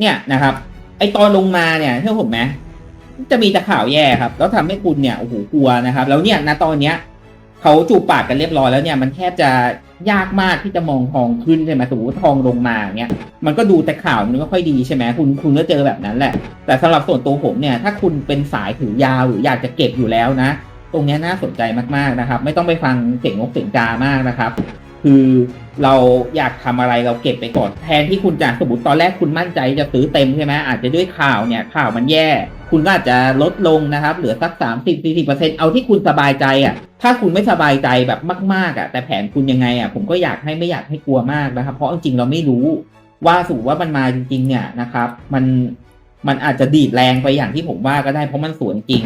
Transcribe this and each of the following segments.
เนี่ยนะครับ ไอตอนลงมาเนี่ยเชื่อผมไหมจะมีแต่ข่าวแย่ครับ แล้วทำให้คุณเนี่ยโอ้โหกลัวนะครับ แล้วเนี่ยณตอนเนี้ยเขาจูบปากกันเรียบร้อยแล้วเนี่ยมันแทบจะยากมากที่จะมองทองขึ้นใช่ไหมสมมติว่าทองลงมาเงี้ยมันก็ดูแต่ข่าวมันก็ค่อยดีใช่ไหมคุณคุณก็เจอแบบนั้นแหละ แต่สำหรับส่วนตัวผมเนี่ย ถ้าคุณเป็นสายถือยาวหรืออยากจะเก็บอยู่แล้วนะ ตรงนี้น่าสนใจมากๆนะครับ ไม่ต้องไปฟังเสียงนกเสียงกามากนะครับ คือ เราอยากทำอะไรเราเก็บไปก่อน แทนที่คุณจะสมมติตอนแรกคุณมั่นใจจะซื้อเต็มใช่ไหมอาจจะด้วยข่าวเนี่ยข่าวมันแย่ คุณก็อาจจะลดลงนะครับ เหลือสักสามสิบสี่สิบเปอร์เซ็นเอาที่คุณสบายใจอะ ถ้าคุณไม่สบายใจแบบมากๆอะ แต่แผนคุณยังไงอะผมก็อยากให้ไม่อยากให้กลัวมากนะครับ เพราะจริงๆเราไม่รู้ว่าสมมติว่ามันมาจริง ๆ เนี่ยนะครับ มันมันอาจจะดีดแรงไปอย่างที่ผมว่าก็ได้เพราะมันสวนจริง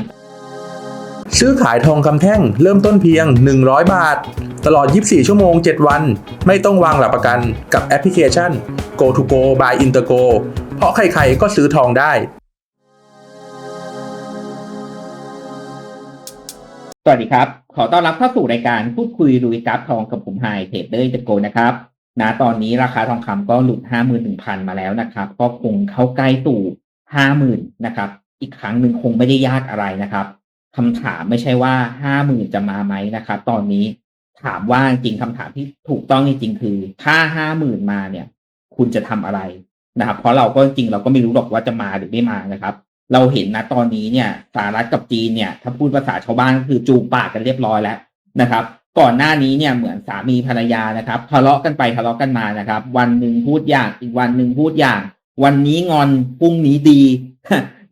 ซื้อขายทองคำแท่งเริ่มต้นเพียง 100 บาท ตลอด 24 ชั่วโมง 7 วัน ไม่ต้องวางหลักประกันกับแอปพลิเคชัน Go to Go by Intergo เพราะใครๆก็ซื้อทองได้ สวัสดีครับ ขอต้อนรับเข้าสู่รายการพูดคุยลุยกราฟทองกับผมไฮเทรดเดอร์จะโกนะครับนะตอนนี้ราคาทองคำก็หลุด 51,000 มาแล้วนะครับ ก็คงเข้าใกล้สู่ 50,000 นะครับ อีกครั้งหนึ่งคงไม่ได้ยากอะไรนะครับคำถามไม่ใช่ว่า 50,000 จะมาไหมนะครับ ตอนนี้ ถามว่าจริงคำถามที่ถูกต้องจริงคือ ถ้า50,000มาเนี่ย คุณจะทำอะไรนะครับ เพราะเราก็จริงเราก็ไม่รู้หรอกว่าจะมาหรือไม่มานะครับ เราเห็นนะตอนนี้เนี่ยสหรัฐกับจีนเนี่ย ถ้าพูดภาษาชาวบ้านก็คือจูบปากกันเรียบร้อยแล้วนะครับ ก่อนหน้านี้เนี่ยเหมือนสามีภรรยานะครับทะเลาะกันไปทะเลาะกันมานะครับ วันหนึ่งพูดอย่างอีกวันหนึ่งพูดอย่าง วันนี้งอนพรุ่งนี้ดี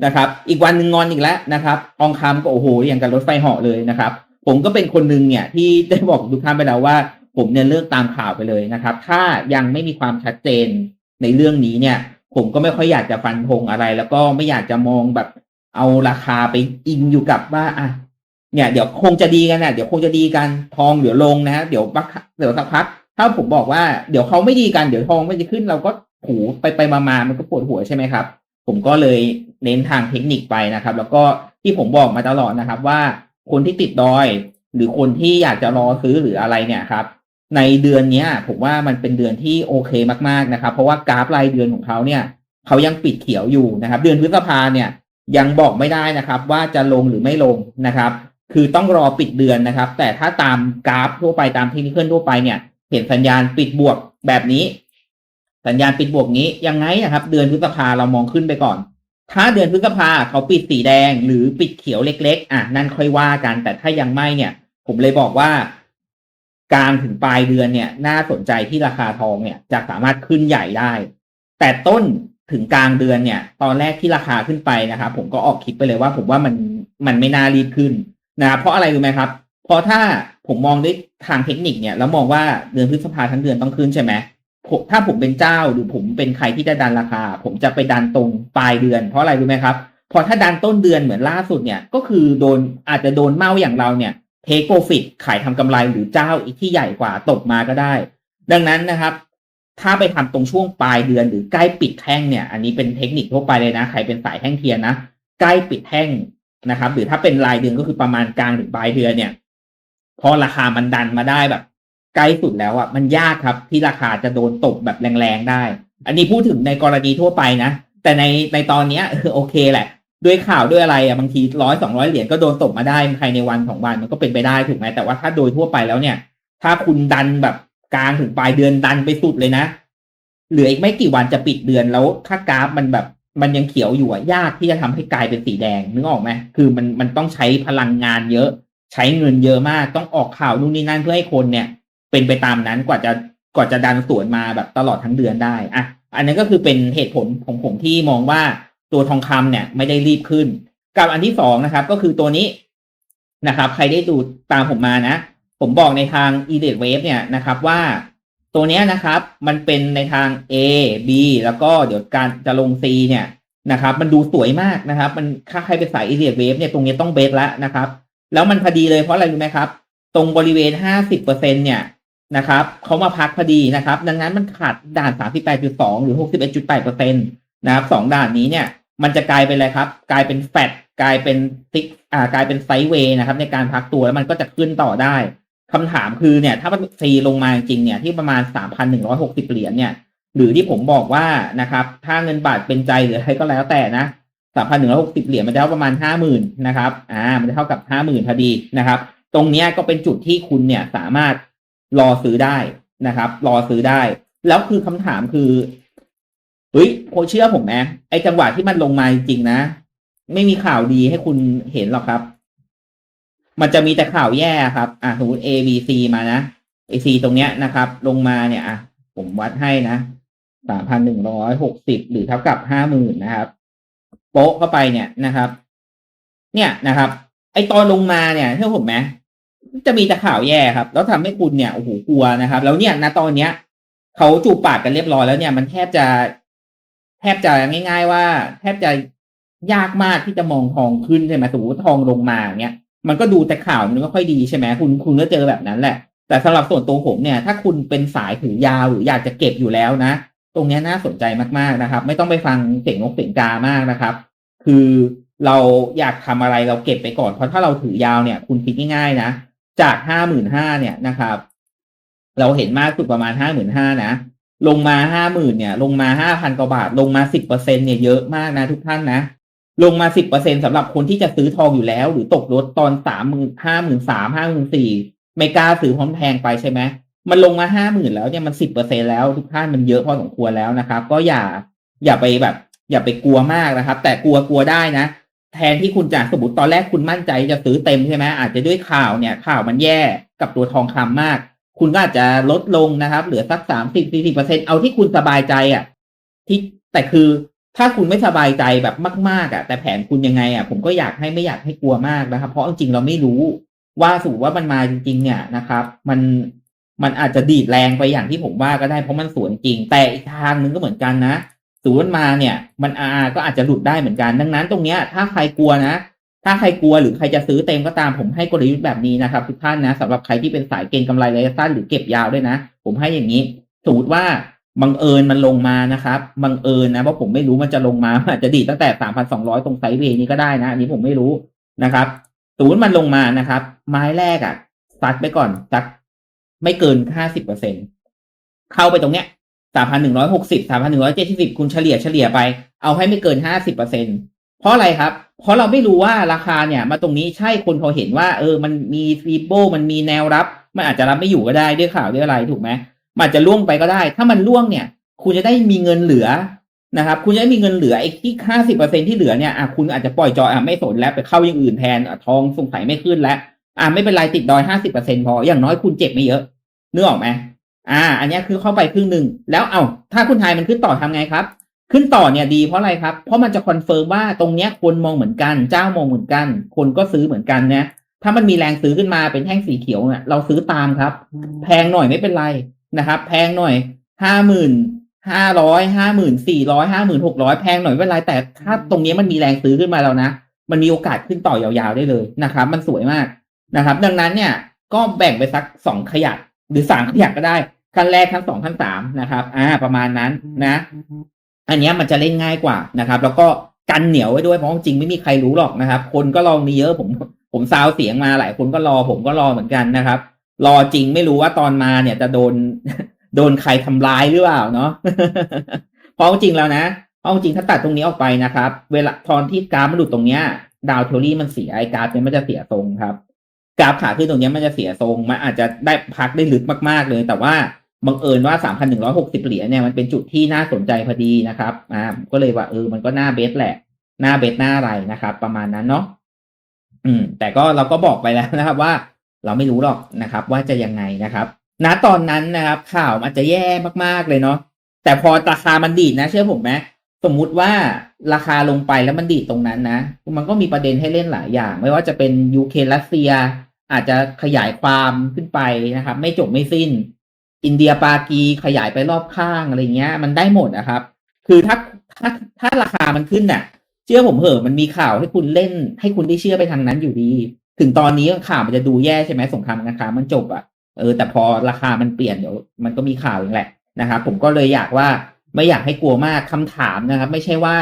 นะครับ อีกวันหนึ่งงอนอีกแล้วนะครับทองคำก็โอ้โหอย่างกับรถไฟเหาะเลยนะครับ ผมก็เป็นคนหนึ่งเนี่ยที่ได้บอกทุกท่านไปแล้วว่า ผมเนี่ยเลิกตามข่าวไปเลยนะครับ ถ้ายังไม่มีความชัดเจนในเรื่องนี้เนี่ย ผมก็ไม่ค่อยอยากจะฟันธงอะไร แล้วก็ไม่อยากจะมองแบบเอาราคาไปอิงอยู่กับว่าอะเนี่ยเดี๋ยวคงจะดีกันนะเดี๋ยวคงจะดีกันทองเดี๋ยวลงนะฮะเดี๋ยวบักเดี๋ยวสักพัก ถ้าผมบอกว่าเดี๋ยวเขาไม่ดีกันเดี๋ยวทองไม่จะขึ้น เราก็หูไปไปมามามันก็ปวดหัวใช่ไหมครับ ผมก็เลยเน้นทางเทคนิคไปนะครับ แล้วก็ที่ผมบอกมาตลอดนะครับว่า คนที่ติดดอย หรือคนที่อยากจะรอซื้อหรืออะไรเนี่ยครับ ในเดือนนี้ผมว่ามันเป็นเดือนที่โอเคมากๆนะครับ เพราะว่ากราฟรายเดือนของเขาเนี่ยเขายังปิดเขียวอยู่นะครับ เดือนพฤษภาเนี่ยยังบอกไม่ได้นะครับ ว่าจะลงหรือไม่ลงนะครับ คือต้องรอปิดเดือนนะครับ แต่ถ้าตามกราฟทั่วไปตามเทคนิคทั่วไปเนี่ยเห็นสัญญาณปิดบวกแบบนี้ สัญญาณปิดบวกนี้ยังไงนะครับ เดือนพฤษภาเรามองขึ้นไปก่อน ถ้าเดือนพฤษภาเขาปิดสีแดงหรือปิดเขียวเล็ก ๆ อะนั่นค่อยว่ากัน แต่ถ้ายังไม่เนี่ย ผมเลยบอกว่า กางถึงปลายเดือนเนี่ย น่าสนใจที่ราคาทองเนี่ย จะสามารถขึ้นใหญ่ได้ แต่ต้นถึงกลางเดือนเนี่ย ตอนแรกที่ราคาขึ้นไปนะครับผมก็ออกคลิปไปเลยว่า ผมว่ามันมันไม่น่ารีบขึ้นนะเพราะอะไรรู้ไหมครับ เพราะถ้าผมมองด้วยทางเทคนิคเนี่ย แล้วมองว่าเดือนพฤษภาทั้งเดือนต้องขึ้นใช่ไหม ผมถ้าผมเป็นเจ้าหรือผมเป็นใครที่จะดันราคา ผมจะไปดันตรงปลายเดือน เพราะอะไรรู้ไหมครับ พอถ้าดันต้นเดือนเหมือนล่าสุดเนี่ย ก็คือโดนอาจจะโดนเมาอย่างเราเนี่ยเทคโปรฟิตขายทำกำไรหรือเจ้าอีกที่ใหญ่กว่าตกมาก็ได้ ดังนั้นนะครับ ถ้าไปทำตรงช่วงปลายเดือนหรือใกล้ปิดแท่งเนี่ย อันนี้เป็นเทคนิคทั่วไปเลยนะ ใครเป็นสายแท่งเทียนนะใกล้ปิดแท่งนะครับ หรือถ้าเป็นรายเดือนก็คือประมาณกลางถึงปลายเดือนเนี่ย พอราคามันดันมาได้แบบ ใกล้สุดแล้วอะมันยากครับที่ราคาจะโดนตกแบบแรงๆได้ อันนี้พูดถึงในกรณีทั่วไปนะ แต่ในในตอนเนี้ยโอเคแหละ ด้วยข่าวด้วยอะไรอะบางทีร้อยสองร้อยเหรียญก็โดนตกมาได้ภายในวันสองวันมันก็เป็นไปได้ถูกไหมแต่ว่าถ้าโดยทั่วไปแล้วเนี่ย ถ้าคุณดันแบบกลางถึงปลายเดือนดันไปสุดเลยนะ เหลืออีกไม่กี่วันจะปิดเดือนแล้วถ้ากราฟมันแบบมันยังเขียวอยู่อะยากที่จะทำให้กลายเป็นสีแดงนึกออกไหมคือมันมันต้องใช้พลังงานเยอะ ใช้เงินเยอะมากต้องออกข่าวนู่นนี่นั่นเพื่อให้คนเนี่ย เป็นไปตามนั้นกว่าจะกว่าจะดันสวนมาแบบตลอดทั้งเดือนได้อะอันนั้นก็คือเป็นเหตุผลของผมที่มองว่าตัวทองคำเนี่ย ไม่ได้รีบขึ้น กับอันที่สองนะครับ ก็คือตัวนี้นะครับ ใครได้ดูตามผมมานะ ผมบอกในทาง e d a t Wave เนี่ยนะครับว่าตัวเนี้ยนะครับ มันเป็นในทาง A B แล้วก็เดี๋ยวการจะลง C เนี่ยนะครับ มันดูสวยมากนะครับ มันถ้าใครเป็นสาย e d a t Wave เนี่ยตรงนี้ต้องเบสแล้วนะครับ แล้วมันพอดีเลยเพราะอะไรรู้ไหมครับ ตรงบริเวณ50เปอร์เซ็นเนี่ย นะครับเขามาพักพอดีนะครับ ดังนั้นมันขาดด่าน 38.2 หรือ 61.8เปอร์เซ็นตนะครับสองด่านนี้เนี่ยมันจะกลายเป็นอะไรครับ กลายเป็นแฟตกลายเป็นติ๊กอ่ากลายเป็นไซด์เวย์นะครับ ในการพักตัวแล้วมันก็จะขึ้นต่อได้คำถามคือเนี่ย ถ้ามันซีลงมาจริงๆเนี่ยที่ประมาณ 3,160 เหรียญเนี่ย หรือที่ผมบอกว่านะครับ ถ้าเงินบาทเป็นใจหรืออะไรก็แล้วแต่นะสามพันหนึ่งร้อยหกสิบเหรียญมันจะเท่าประมาณห้าหมื่นนะครับอ่ามันจะเท่ากับห้าหมื่นพอดีนะครับ ตรงเนี้ยก็เป็นจุดที่คุณเนี่ยสามารถ รอซื้อได้นะครับ รอซื้อได้ แล้วคือคำถามคือเฮ้ยโคเชื่อผมไหมไอจังหวะที่มันลงมาจริงนะ ไม่มีข่าวดีให้คุณเห็นหรอกครับ มันจะมีแต่ข่าวแย่ครับ อะสมมติ A B C มานะ A C ตรงเนี้ยนะครับ ลงมาเนี่ยอะผมวัดให้นะสามพันหนึ่งร้อยหกสิบหรือเท่ากับห้าหมื่นนะครับ โป๊ะเข้าไปเนี่ยนะครับ เนี่ยนะครับ ไอตอนลงมาเนี่ยเชื่อผมไหม จะมีแต่ข่าวแย่ครับ แล้วทำให้คุณเนี่ยโอ้โหกลัวนะครับ แล้วเนี่ยณตอนเนี้ยเขาจูบปากกันเรียบร้อยแล้วเนี่ยมันแทบจะ แทบจะง่าย ๆ ว่า แทบจะยากมากที่จะมองทองขึ้นใช่ไหมสมมติว่าทองลงมาอย่างเงี้ยมันก็ดูแต่ข่าวมันก็ค่อยดีใช่ไหมคุณคุณก็เจอแบบนั้นแหละ แต่สำหรับส่วนตัวผมเนี่ย ถ้าคุณเป็นสายถือยาวหรืออยากจะเก็บอยู่แล้วนะ ตรงนี้น่าสนใจมากๆนะครับ ไม่ต้องไปฟังเสียงนกเสียงกามากนะครับ คือเราอยากทำอะไรเราเก็บไปก่อนเพราะถ้าเราถือยาวเนี่ย คุณคิดง่ายๆนะ จากห้าหมื่นห้าเนี่ยนะครับ เราเห็นมากสุดประมาณห้าหมื่นห้านะ ลงมาห้าหมื่นเนี่ย ลงมาห้าพันกว่าบาท ลงมาสิบเปอร์เซ็นเนี่ยเยอะมากนะทุกท่านนะลงมาสิบเปอร์เซ็นสำหรับคนที่จะซื้อทองอยู่แล้ว หรือตกรถตอนสามหมื่นห้าหมื่นสามห้าหมื่นสี่ไม่กล้าซื้อพร้อมแพงไปใช่ไหมมันลงมาห้าหมื่นแล้วเนี่ยมันสิบเปอร์เซ็นแล้วทุกท่านมันเยอะพอสมควรแล้วนะครับ ก็อย่าอย่าไปแบบ อย่าไปกลัวมากนะครับ แต่กลัวกลัวได้นะ แทนที่คุณจะสมมติตอนแรกคุณมั่นใจจะซื้อเต็มใช่ไหมอาจจะด้วยข่าวเนี่ย ข่าวมันแย่กับตัวทองคำมาก คุณก็อาจจะลดลงนะครับ เหลือสักสามสิบสี่สิบเปอร์เซ็นเอาที่คุณสบายใจอะ ที่แต่คือถ้าคุณไม่สบายใจแบบมากๆอะ แต่แผนคุณยังไงอะผมก็อยากให้ไม่อยากให้กลัวมากนะครับ เพราะจริงๆเราไม่รู้ว่าสมมติว่ามันมาจริง ๆ เนี่ยนะครับ มันมันอาจจะดีดแรงไปอย่างที่ผมว่าก็ได้เพราะมันสวนจริง แต่อีกทางนึงก็เหมือนกันนะ สูนย์มาเนี่ย มันอาก็อาจจะหลุดได้เหมือนกัน ดังนั้นตรงเนี้ยถ้าใครกลัวนะ ถ้าใครกลัวหรือใครจะซื้อเต็มก็ตามผมให้กลยุทธ์แบบนี้นะครับทุกท่านนะสำหรับใครที่เป็นสายเก็งกำไรระยะสั้นหรือเก็บยาวด้วยนะ ผมให้อย่างนี้สมมติว่าบังเอิญมันลงมานะครับบังเอิญนะเพราะผมไม่รู้มันจะลงมาอาจจะดีตั้งแต่สามพันสองร้อยตรงไซด์เวย์นี้ก็ได้นะอันนี้ผมไม่รู้นะครับสมมติมันลงมานะครับ ไม้แรกอะ่ะซัดไปก่อนสักไม่เกินห้าสิบเปอร์เซ็นเข้าไปตรงเนี้ย สามพันหนึ่งร้อยหกสิบสามพันหนึ่งร้อยเจ็ดสิบคุณเฉลี่ยเฉลี่ยไป เอาให้ไม่เกินห้าสิบเปอร์เซ็นเพราะอะไรครับ เพราะเราไม่รู้ว่าราคาเนี่ย มาตรงนี้ใช่คนเขาเห็นว่า เออ มันมีฟีโบมันมีแนวรับ มันอาจจะรับไม่อยู่ก็ได้ด้วยข่าวด้วยอะไรถูกไหมมันอาจจะล่วงไปก็ได้ ถ้ามันล่วงเนี่ย คุณจะได้มีเงินเหลือนะครับ คุณจะได้มีเงินเหลือไอ้ที่ห้าสิบเปอร์เซ็นที่เหลือเนี่ยอะคุณอาจจะปล่อยจอยอะไม่สนแล้วไปเข้าอย่างอื่นแทนอทองสงสัยไม่ขึ้นแล้วอะไม่เป็นไรติดดอยห้าสิบเปอร์เซ็นพออย่างน้อยคุณเจ็บไม่เยอะนึกออกไหม อ่า อันนี้คือเข้าไปครึ่งหนึ่งแล้วเอาถ้าคุณไทยมันขึ้นต่อทำไงครับ ขึ้นต่อเนี่ยดีเพราะอะไรครับ เพราะมันจะคอนเฟิร์มว่าตรงเนี้ยคนมองเหมือนกัน เจ้ามองเหมือนกัน คนก็ซื้อเหมือนกันนะถ้ามันมีแรงซื้อขึ้นมาเป็นแท่งสีเขียวเนี่ยเราซื้อตามครับ แพงหน่อยไม่เป็นไรนะครับ แพงหน่อยห้าหมื่นห้าร้อยห้าหมื่นสี่ร้อยห้าหมื่นหกร้อยแพงหน่อยไม่เป็นไรแต่ถ้าตรงนี้มันมีแรงซื้อขึ้นมาแล้วนะมันมีโอกาสขึ้นต่อยาวๆได้เลยนะครับ มันสวยมากนะครับ ดังนั้นเนี่ยก็แบ่งไปสักสองขยักหรือสามขยักก็ได้ ขั้นแรกขั้นสองขั้นสามนะครับ อ่า ประมาณนั้นนะ อันนี้มันจะเล่นง่ายกว่านะครับ แล้วก็กันเหนียวไว้ด้วยเพราะจริงไม่มีใครรู้หรอกนะครับ คนก็ลองมีเยอะผมผมซาวเสียงมาหลายคนก็รอผมก็รอเหมือนกันนะครับ รอจริงไม่รู้ว่าตอนมาเนี่ยจะโดนโดนใครทำร้ายหรือเปล่าเนาะเพราะจริงแล้วนะเพราะจริงถ้าตัดตรงนี้ออกไปนะครับ เวลาตอนที่กราฟมันหลุดตรงเนี้ย ดาวเทอรี่มันเสียไอ้กราฟเนี่ยมันจะเสียทรงครับ กราฟขาขึ้นตรงเนี้ยมันจะเสียทรงมันอาจจะได้พักได้ลึกมากๆเลย แต่ว่า บังเอิญว่าสามพันหนึ่งร้อยหกสิบเหรียญเนี่ยมันเป็นจุดที่น่าสนใจพอดีนะครับอ่าก็เลยว่าเออมันก็น่าเบสแหละ หน้าเบสหน้าอะไรนะครับ ประมาณนั้นเนาะอืม แต่ก็เราก็บอกไปแล้วนะครับว่าเราไม่รู้หรอกนะครับ ว่าจะยังไงนะครับณตอนนั้นนะครับ ข่าวมันจะแย่มากๆเลยเนาะแต่พอราคามันดีดนะ เชื่อผมไหมสมมุติว่าราคาลงไปแล้วมันดีดตรงนั้นนะ มันก็มีประเด็นให้เล่นหลายอย่าง ไม่ว่าจะเป็นยูเครนรัสเซีย อาจจะขยายความขึ้นไปนะครับ ไม่จบไม่สิ้น อินเดียปากีขยายไปรอบข้างอะไรเงี้ย มันได้หมดนะครับ คือถ้าถ้าถ้าราคามันขึ้นน่ะ เชื่อผมเหอะมันมีข่าวให้คุณเล่น ให้คุณได้เชื่อไปทางนั้นอยู่ดี ถึงตอนนี้ข่าวมันจะดูแย่ใช่ไหมสงครามการค้ามันจบอะเออแต่พอราคามันเปลี่ยนเดี๋ยวมันก็มีข่าวเองแหละนะครับผมก็เลยอยากว่าไม่อยากให้กลัวมากคำถามนะครับ ไม่ใช่ว่า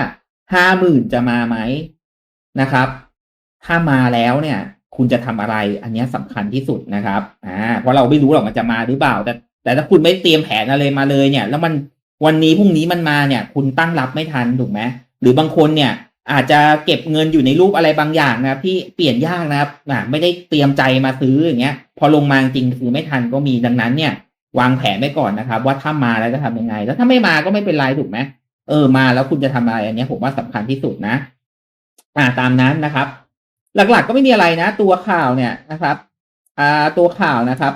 ห้าหมื่นจะมาไหมนะครับ ถ้ามาแล้วเนี่ย คุณจะทำอะไร อันนี้สำคัญที่สุดนะครับอ่าเพราะเราไม่รู้หรอกมันจะมาหรือเปล่า แต่ แต่ถ้าคุณไม่เตรียมแผนอะไรมาเลยเนี่ย แล้วมันวันนี้พรุ่งนี้มันมาเนี่ย คุณตั้งรับไม่ทันถูกไหมหรือบางคนเนี่ย อาจจะเก็บเงินอยู่ในรูปอะไรบางอย่างนะครับที่เปลี่ยนยากนะครับอ่าไม่ได้เตรียมใจมาซื้ออย่างเงี้ย พอลงมาจริงซื้อไม่ทันก็มีดังนั้นเนี่ยวางแผนไว้ก่อนนะครับ ว่าถ้ามาแล้วจะทำยังไง แล้วถ้าไม่มาก็ไม่เป็นไรถูกไหมเออมาแล้วคุณจะทำอะไรอันนี้ผมว่าสำคัญที่สุดนะ อ่าตามนั้นนะครับ หลักๆก็ไม่มีอะไรนะ ตัวข่าวเนี่ยนะครับ อ่าตัวข่าวนะครับ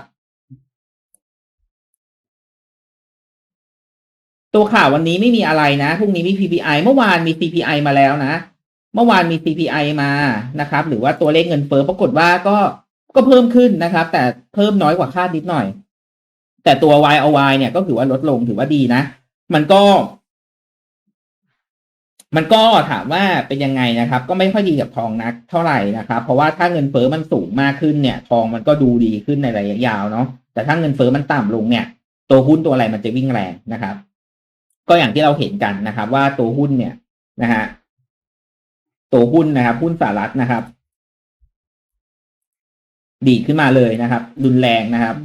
ตัวข่าววันนี้ไม่มีอะไรนะพรุ่งนี้มี PPI เมื่อวานมี CPI มาแล้วนะ เมื่อวานมี CPI มานะครับ หรือว่าตัวเลขเงินเฟ้อปรากฏว่าก็ก็เพิ่มขึ้นนะครับ แต่เพิ่มน้อยกว่าคาดนิดหน่อย แต่ตัว YOY เนี่ยก็ถือว่าลดลงถือว่าดีนะ มันก็ มันก็ถามว่าเป็นยังไงนะครับ ก็ไม่ค่อยดีกับทองนักเท่าไหร่นะครับ เพราะว่าถ้าเงินเฟ้อมันสูงมากขึ้นเนี่ย ทองมันก็ดูดีขึ้นในระยะยาวเนาะแต่ถ้าเงินเฟ้อมันต่ำลงเนี่ย ตัวหุ้นตัวอะไรมันจะวิ่งแรงนะครับ ก็อย่างที่เราเห็นกันนะครับ ว่าตัวหุ้นเนี่ยนะฮะตัวหุ้นนะครับ หุ้นสหรัฐนะครับ ดีดขึ้นมาเลยนะครับ รุนแรงนะครับ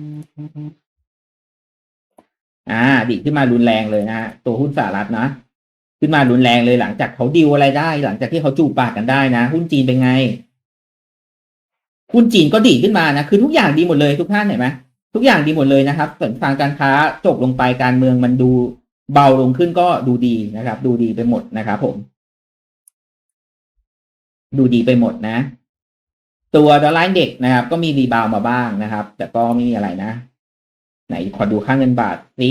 อ่า ดีดขึ้นมารุนแรงเลยนะฮะตัวหุ้นสหรัฐนะขึ้นมารุนแรงเลยหลังจากเขาดิวอะไรได้ หลังจากที่เขาจูบปากกันได้นะหุ้นจีนเป็นไงหุ้นจีนก็ดีดขึ้นมานะคือทุกอย่างดีหมดเลยทุกท่านเห็นไหมทุกอย่างดีหมดเลยนะครับส่วนทางการค้าจบลงไปการเมืองมันดู เบาลงขึ้นก็ดูดีนะครับ ดูดีไปหมดนะครับผม ดูดีไปหมดนะ ตัวดอลลาร์เด็กนะครับ ก็มีรีบาวมาบ้างนะครับ แต่ก็ไม่มีอะไรนะ ไหนขอดูค่าเงินบาทสิ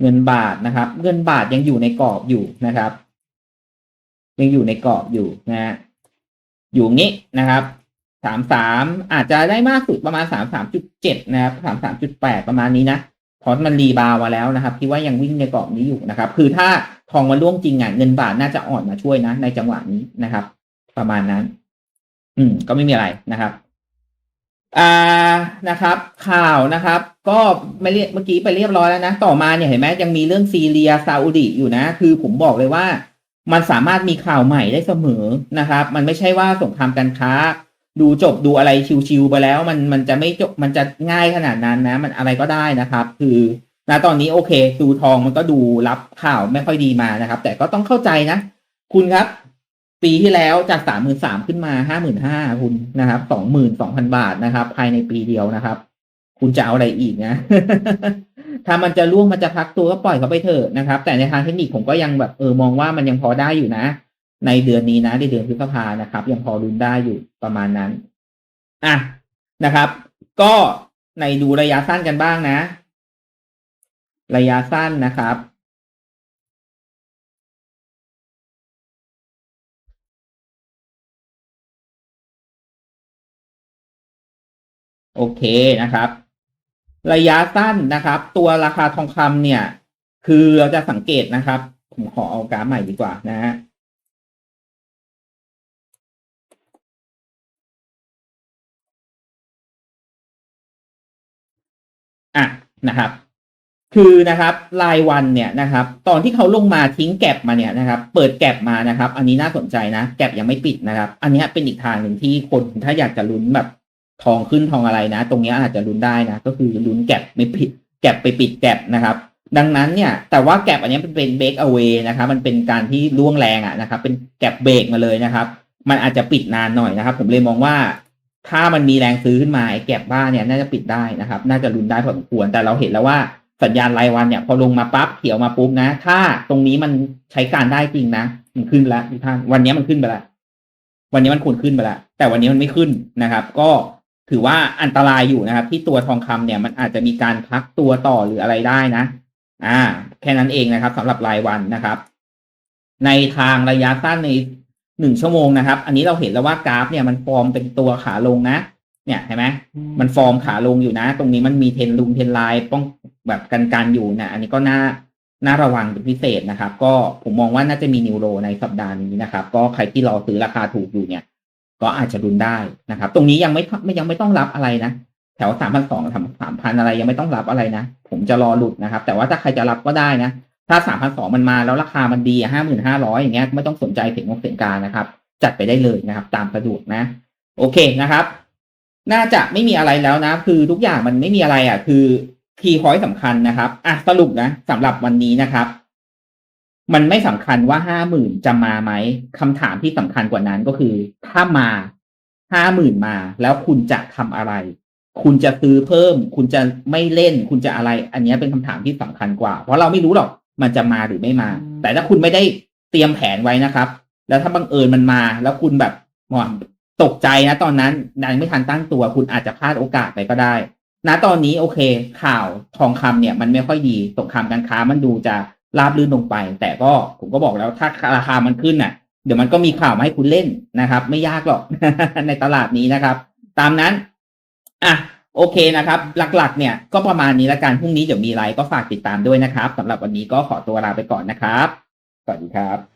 เงินบาทนะครับ เงินบาทยังอยู่ในกรอบอยู่นะครับ ยังอยู่ในกรอบอยู่นะฮะอยู่งี้นะครับสามสามอาจจะได้มากสุดประมาณสามสามจุดเจ็ดนะครับสามสามจุดแปดประมาณนี้นะ เพราะมันรีบาวมาแล้วนะครับคิดว่ายังวิ่งในกรอบนี้อยู่นะครับ คือถ้าทองมันร่วงจริงอะเงินบาทน่าจะอ่อนมาช่วยนะ ในจังหวะนี้นะครับ ประมาณนั้น อืม ก็ไม่มีอะไรนะครับอ่านะครับ ข่าวนะครับ ก็ไม่เรียกเมื่อกี้ไปเรียบร้อยแล้วนะ ต่อมาเนี่ยเห็นไหมยังมีเรื่องซีเรียซาอุดิอยู่นะ คือผมบอกเลยว่า มันสามารถมีข่าวใหม่ได้เสมอนะครับ มันไม่ใช่ว่าสงครามการค้า ดูจบดูอะไรชิวๆไปแล้ว มันมันจะไม่จบมันจะง่ายขนาดนั้นนะ มันอะไรก็ได้นะครับ คือณตอนนี้โอเค ดูทองมันก็ดูรับข่าวไม่ค่อยดีมานะครับ แต่ก็ต้องเข้าใจนะ คุณครับ ปีที่แล้วจากสามหมื่นสามขึ้นมาห้าหมื่นห้าคุณนะครับสองหมื่นสองพันบาทนะครับ ภายในปีเดียวนะครับ คุณจะเอาอะไรอีกนะ ถ้ามันจะร่วงมันจะพักตัวก็ปล่อยเขาไปเถอะนะครับ แต่ในทางเทคนิคผมก็ยังแบบเออมองว่ามันยังพอได้อยู่นะ ในเดือนนี้นะในเดือนพฤษภานะครับ ยังพอรุนได้อยู่ประมาณนั้นอะนะครับ ก็ในดูระยะสั้นกันบ้างนะ ระยะสั้นนะครับ โอเคนะครับ ระยะสั้นนะครับ ตัวราคาทองคำเนี่ย คือเราจะสังเกตนะครับ ผมขอเอากราฟใหม่ดีกว่านะฮะ อะนะครับ คือนะครับรายวันเนี่ยนะครับ ตอนที่เขาลงมาทิ้งแก็บมาเนี่ยนะครับ เปิดแก็บมานะครับ อันนี้น่าสนใจนะ แก็บยังไม่ปิดนะครับ อันนี้เป็นอีกทางหนึ่งที่คนถ้าอยากจะลุ้นแบบทองขึ้นทองอะไรนะ ตรงนี้อาจจะลุ้นได้นะ ก็คือลุ้นแก็บไม่ปิดแก็บไปปิดแก็บนะครับดังนั้นเนี่ยแต่ว่าแก็บอันนี้มันเป็นเบรกเอา a y นะครับมันเป็นการที่ล่วงแรงอะนะครับ เป็นแก็บเบรกมาเลยนะครับ มันอาจจะปิดนานหน่อยนะครับ ผมเลยมองว่า ถ้ามันมีแรงซื้อขึ้นมาไอ้แก็บบ้านเนี่ยน่าจะปิดได้นะครับ น่าจะลุ้นได้พอสมควรแต่เราเห็นแล้วว่าสัญญาณรายวันเนี่ยพอลงมาปั๊บเขียวมาปุ๊บนะ ถ้าตรงนี้มันใช้การได้จริงนะมันขึ้นแล้วทุกท่านวันนี้มันขึ้นไปล้ววันนี้มันควรขึ้นไปล้วแต่วันนี้มันไม่ขึ้นนะครับ ก็ถือว่าอันตรายอยู่นะครับ ที่ตัวทองคำเนี่ยมันอาจจะมีการพักตัวต่อหรืออะไรได้นะ อ่า แค่นั้นเองนะครับสำหรับรายวันนะครับ ในทางระยะสั้นใน หนึ่งชั่วโมงนะครับ อันนี้เราเห็นแล้วว่ากราฟเนี่ยมันฟอร์มเป็นตัวขาลงนะ เนี่ยเห็นไหมมันฟอร์มขาลงอยู่นะ ตรงนี้มันมีเทรนลุงเทรนไลน์ป้องแบบกันกันอยู่นะ อันนี้ก็น่าน่าระวังเป็นพิเศษนะครับ ก็ผมมองว่าน่าจะมีนิวโรในสัปดาห์นี้นะครับ ก็ใครที่รอซื้อราคาถูกอยู่เนี่ย ก็อาจจะรุนได้นะครับ ตรงนี้ยังไม่ไม่ยังไม่ต้องรับอะไรนะ แถวสามพันสองสามสามพันอะไรยังไม่ต้องรับอะไรนะ ผมจะรอหลุดนะครับ แต่ว่าถ้าใครจะรับก็ได้นะ ถ้าสามพันสองมันมาแล้วราคามันดีห้าหมื่นห้าร้อยอย่างเงี้ยไม่ต้องสนใจเสียงงเสียงการนะครับ จัดไปได้เลยนะครับ ตามสะดวกนะ โอเคนะครับ น่าจะไม่มีอะไรแล้วนะ คือทุกอย่างมันไม่มีอะไรอะ คือคีย์พอยต์สำคัญนะครับอะสรุปนะสำหรับวันนี้นะครับ มันไม่สำคัญว่าห้าหมื่นจะมาไหมคำถามที่สำคัญกว่านั้นก็คือ ถ้ามาห้าหมื่นมา แล้วคุณจะทำอะไรคุณจะซื้อเพิ่ม คุณจะไม่เล่น คุณจะอะไร อันนี้เป็นคำถามที่สำคัญกว่า เพราะเราไม่รู้หรอก มันจะมาหรือไม่มา แต่ถ้าคุณไม่ได้เตรียมแผนไว้นะครับ แล้วถ้าบังเอิญมันมา แล้วคุณแบบว่าตกใจนะตอนนั้นยังไม่ทันตั้งตัว คุณอาจจะพลาดโอกาสไปก็ได้ณตอนนี้โอเค ข่าวทองคำเนี่ย มันไม่ค่อยดีสงครามการค้ามันดูจะราบรื่นลงไป แต่ก็ผมก็บอกแล้วถ้าราคามันขึ้นน่ะ เดี๋ยวมันก็มีข่าวมาให้คุณเล่นนะครับ ไม่ยากหรอกในตลาดนี้นะครับ ตามนั้น อะ โอเคนะครับ หลักๆ เนี่ยก็ประมาณนี้ละกันพรุ่งนี้เดี๋ยวมีไลฟ์ก็ฝากติดตามด้วยนะครับสำหรับวันนี้ก็ขอตัวลาไปก่อนนะครับ สวัสดีครับ